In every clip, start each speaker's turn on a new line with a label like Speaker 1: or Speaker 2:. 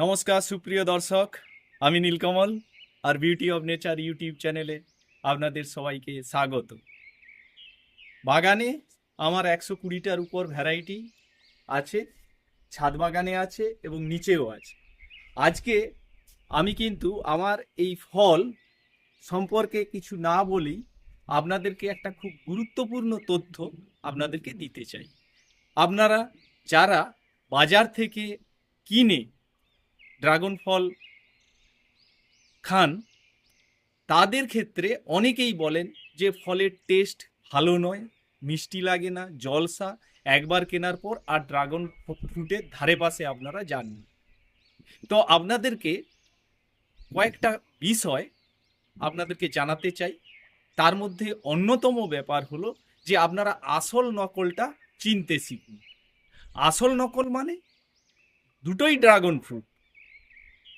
Speaker 1: নমস্কার, সুপ্রিয় দর্শক। আমি নীলকমল আর বিউটি অফ নেচার ইউটিউব চ্যানেলে আপনাদের সবাইকে স্বাগত। বাগানে আমার একশো কুড়িটার উপর ভ্যারাইটি আছে, ছাদ বাগানে আছে এবং নিচেও আছে। আজকে আমি কিন্তু আমার এই ফল সম্পর্কে কিছু না বলেই আপনাদেরকে একটা খুব গুরুত্বপূর্ণ তথ্য আপনাদেরকে দিতে চাই। আপনারা যারা বাজার থেকে কিনে ড্রাগন ফল খান, তাদের ক্ষেত্রে অনেকেই বলেন যে ফলের টেস্ট ভালো নয়, মিষ্টি লাগে না, জলসা, একবার কেনার পর আর ড্রাগন ফ্রুটের ধারে পাশে আপনারা যাননি তো আপনাদেরকে কয়েকটা বিষয় আপনাদেরকে জানাতে চাই। তার মধ্যে অন্যতম ব্যাপার হলো যে আপনারা আসল নকলটা চিনতে শিখুন। আসল নকল মানে দুটোই ড্রাগন ফ্রুট।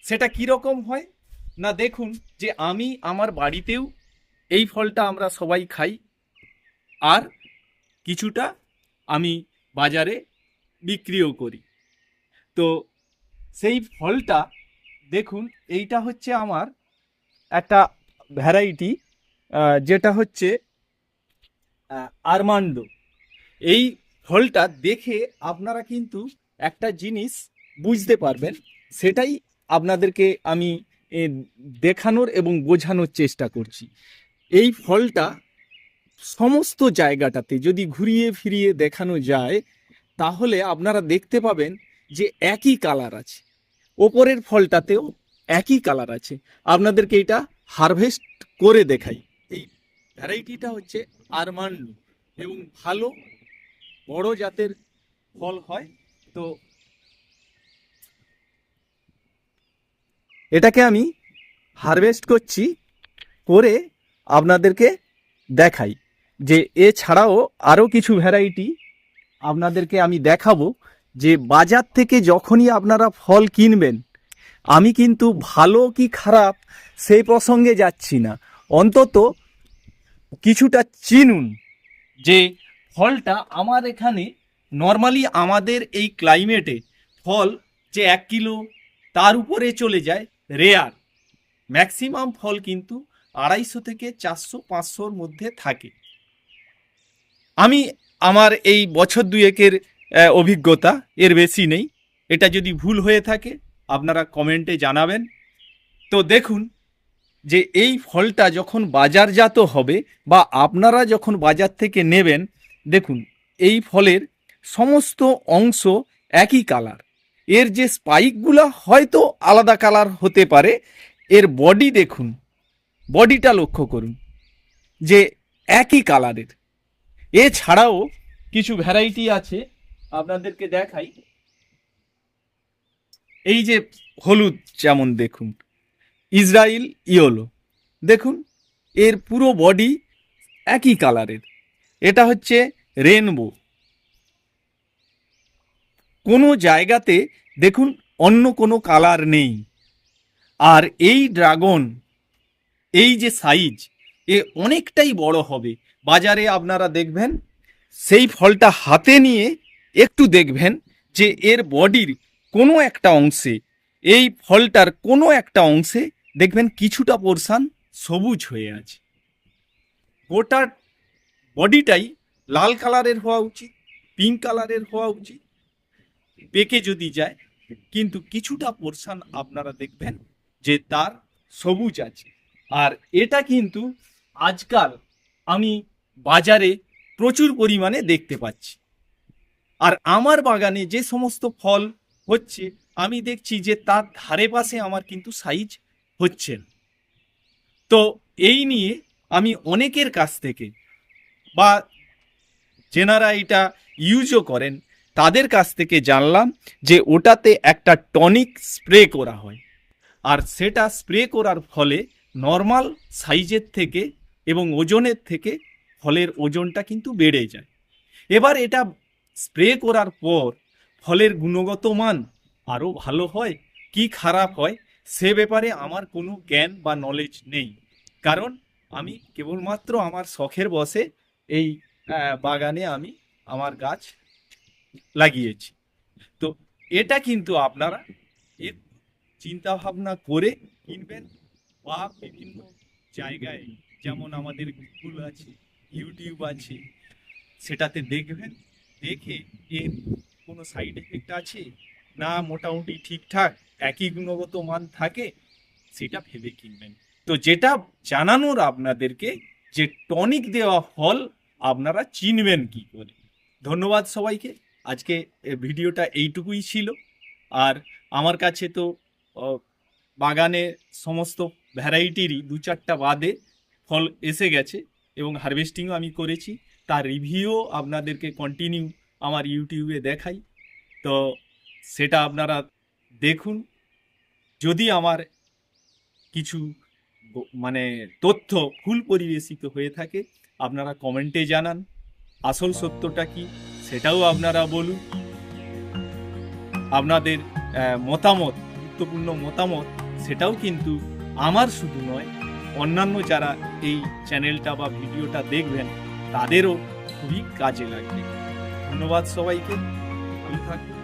Speaker 1: সেটা কীরকম হয়? না, দেখুন যে আমি আমার বাড়িতেও এই ফলটা আমরা সবাই খাই আর কিছুটা আমি বাজারে বিক্রিও করি। তো সেই ফলটা, দেখুন, এইটা হচ্ছে আমার একটা ভ্যারাইটি যেটা হচ্ছে আরমান্ডো। এই ফলটা দেখে আপনারা কিন্তু একটা জিনিস বুঝতে পারবেন, সেটাই আপনাদেরকে আমি দেখানোর এবং বোঝানোর চেষ্টা করছি। এই ফলটা সমস্ত জায়গাটাতে যদি ঘুরিয়ে ফিরিয়ে দেখানো যায়, তাহলে আপনারা দেখতে পাবেন যে একই কালার আছে। ওপরের ফলটাতেও একই কালার আছে। আপনাদেরকে এটা হারভেস্ট করে দেখাই। এই ভ্যারাইটিটা হচ্ছে আরমান্ডু এবং ভালো, বড় জাতের ফল হয়। তো এটাকে আমি হারভেস্ট করছি করে আপনাদেরকে দেখাই যে এছাড়াও আরও কিছু ভ্যারাইটি আপনাদেরকে আমি দেখাবো যে বাজার থেকে যখনই আপনারা ফল কিনবেন, আমি কিন্তু ভালো কি খারাপ সেই প্রসঙ্গে যাচ্ছি না। অন্তত কিছুটা চিনুন যে ফলটা আমার এখানে নর্মালি আমাদের এই ক্লাইমেটে ফল যে এক কিলো তার উপরে চলে যায় রেয়ার। ম্যাক্সিমাম ফল কিন্তু আড়াইশো থেকে চারশো, পাঁচশোর মধ্যে থাকে। আমি আমার এই বছর দুয়েকের অভিজ্ঞতা, এর বেশি নেই। এটা যদি ভুল হয়ে থাকে, আপনারা কমেন্টে জানাবেন। তো দেখুন, যে এই ফলটা যখন বাজারজাত হবে বা আপনারা যখন বাজার থেকে নেবেন, দেখুন, এই ফলের সমস্ত অংশ একই কালার। এর যে স্পাইকগুলো হয়তো আলাদা কালার হতে পারে, এর বডি দেখুন বডিটা লক্ষ্য করুন, যে একই কালারের এছাড়াও কিছু ভ্যারাইটি আছে, আপনাদেরকে দেখাই। এই যে হলুদ যেমন দেখুন ইসরায়েল ইয়োলো, দেখুন, এর পুরো বডি একই কালারের এটা হচ্ছে রেনবো কোনো জায়গাতে দেখুন, অন্য কোনো কালার নেই। আর এই ড্রাগন, এই যে সাইজ, এ অনেকটাই বড় হবে। বাজারে আপনারা দেখবেন, সেই ফলটা হাতে নিয়ে একটু দেখবেন যে এর বডির কোনো একটা অংশে, এই ফলটার কোনো একটা অংশে দেখবেন কিছুটা পোর্শান সবুজ হয়ে আছে। গোটা বডিটাই লাল কালারের হওয়া উচিত, পিঙ্ক কালারের হওয়া উচিত পেকে যদি যায়, কিন্তু কিছুটা পোর্শান আপনারা দেখবেন যে তার সবুজ আছে। আর এটা কিন্তু আজকাল আমি বাজারে প্রচুর পরিমাণে দেখতে পাচ্ছি। আর আমার বাগানে যে সমস্ত ফল হচ্ছে, আমি দেখছি যে তার ধারে পাশে আমার কিন্তু সাইজ হচ্ছে তো এই নিয়ে আমি অনেকের কাছ থেকে বা যেনারা এটা ইউজও করেন তাদের কাছ থেকে জানলাম যে ওটাতে একটা টনিক স্প্রে করা হয়। আর সেটা স্প্রে করার ফলে নর্মাল সাইজের থেকে এবং ওজনের থেকে ফলের ওজনটা কিন্তু বেড়ে যায়। এবার এটা স্প্রে করার পর ফলের গুণগত মান আরও ভালো হয়, কি খারাপ হয়, সে ব্যাপারে আমার কোনো জ্ঞান বা নলেজ নেই। কারণ আমি কেবলমাত্র আমার শখের বসে এই বাগানে আমি আমার গাছ লাগিয়েছি। তো এটা কিন্তু আপনারা এর চিন্তা ভাবনা করে কিনবেন বা বিভিন্ন জায়গায়, যেমন আমাদের গুগল আছে ইউটিউব আছে, সেটাতে দেখবেন, দেখে এর কোনো সাইড এফেক্ট আছে না মোটামুটি ঠিকঠাক, একই গুণগত মান থাকে, সেটা ভেবে কিনবেন। তো যেটা জানানোর আপনাদেরকে যে টনিক দেওয়া ফল আপনারা চিনবেন কি করে। ধন্যবাদ সবাইকে। আজকে ভিডিওটা এইটুকুই ছিল। আর আমার কাছে তো বাগানে সমস্ত ভ্যারাইটিরই দু চারটা বাদে ফল এসে গেছে এবং হারভেস্টিংও আমি করেছি। তার রিভিউও আপনাদেরকে কন্টিনিউ আমার ইউটিউবে দেখাই। তো সেটা আপনারা দেখুন। যদি আমার কিছু মানে তথ্য ভুল পরিবেশিত হয়ে থাকে, আপনারা কমেন্টে জানান। আসল সত্যটা কি? সেটাও আপনারা বলুন। আপনাদের মতামত, গুরুত্বপূর্ণ মতামত, সেটাও কিন্তু আমার শুধু নয়, অন্যান্য যারা এই চ্যানেলটা বা ভিডিওটা দেখবেন, তাদেরও খুবই কাজে লাগবে। ধন্যবাদ সবাইকে। ভালো থাকুন